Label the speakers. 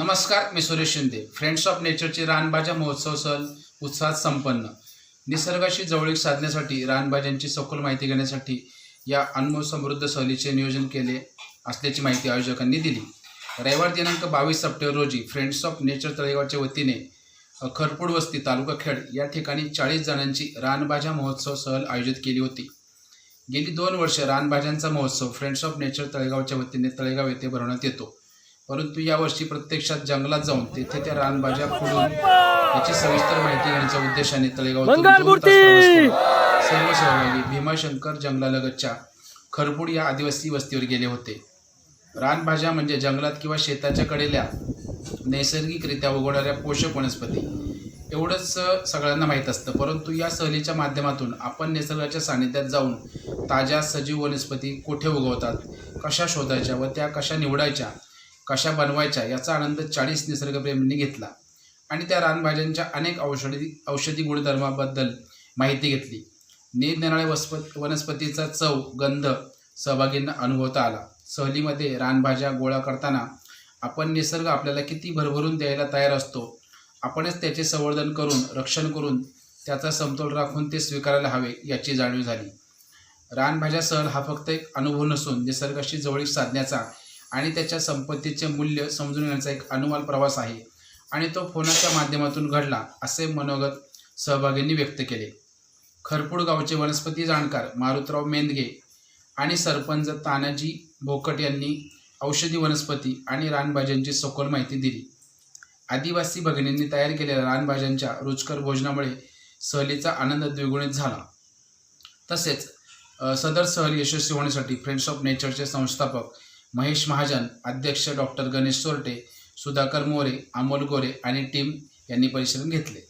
Speaker 1: नमस्कार मी Suresh Shinde. Friends of नेचरचे रानभाज्या महोत्सव सहल उत्साहात संपन्न. निसर्गाशी जवळीक साधण्यासाठी रानभाज्यांची सखोल माहिती घेण्यासाठी या अनमोल समृद्ध सहलीचे नियोजन केले असल्याची माहिती आयोजकांनी दिली. रविवार दिनांक बावीस सप्टेंबर रोजी फ्रेंड्स ऑफ नेचर तळेगावच्या वतीने खरपूड वस्ती तालुका खेड या ठिकाणी चाळीस जणांची रानभाज्या महोत्सव सहल आयोजित केली होती. गेली दोन वर्ष रानभाज्यांचा महोत्सव फ्रेंड्स ऑफ नेचर तळेगावच्या वतीने तळेगाव येथे भरवण्यात येतो. परंतु यावर्षी प्रत्यक्षात जंगलात जाऊन तेथे त्या रानभाज्या फोडून याची सविस्तर माहिती घेण्याच्या उद्देशाने करून सर्व सहभागी भीमाशंकर जंगलालगतच्या खरपूड या आदिवासी वस्तीवर गेले होते. रानभाज्या म्हणजे जंगलात किंवा शेताच्या कडेल्या नैसर्गिकरित्या उगवणाऱ्या पोषक वनस्पती. एवढंच सगळ्यांना माहीत असतं. परंतु या सहलीच्या माध्यमातून आपण निसर्गाच्या सानिध्यात जाऊन ताज्या सजीव वनस्पती कुठे उगवतात कशा शोधायच्या व त्या कशा निवडायच्या कशा बनवायच्या याचा आनंद चाळीस निसर्गप्रेमींनी घेतला. आणि त्या रानभाज्यांच्या अनेक औषधी औषधी गुणधर्माबद्दल माहिती घेतली. निरनिराळ्या वस्प वनस्पतीचा चव गंध सहभागींना अनुभवता आला. सहलीमध्ये रानभाज्या गोळा करताना आपण निसर्ग आपल्याला किती भरभरून द्यायला तयार असतो आपणच त्याचे संवर्धन करून रक्षण करून त्याचा समतोल राखून ते स्वीकारायला हवे याची जाणीव झाली. रानभाज्या सहल हा फक्त एक अनुभव नसून निसर्गाशी जवळीक साधण्याचा आणि त्याच्या संपत्तीचे मूल्य समजून घेण्याचा एक अनुमान प्रवास आहे. आणि तो फोनाच्या माध्यमातून घडला असे मनोगत सहभागींनी व्यक्त केले. खरपूड गावचे वनस्पती जाणकार मारुतराव मेंदगे आणि सरपंच तानाजी भोकट यांनी औषधी वनस्पती आणि रानभाज्यांची सखोल माहिती दिली. आदिवासी भगिनींनी तयार केलेल्या रानभाज्यांच्या रुचकर भोजनामुळे सहलीचा आनंद द्विगुणित झाला. तसेच सदर सहल यशस्वी होण्यासाठी फ्रेंड्स ऑफ नेचरचे संस्थापक महेश महाजन अध्यक्ष डॉक्टर गणेश सोरटे सुधाकर मोरे अमोल गोरे आणि टीम यांनी परिश्रम घेतले.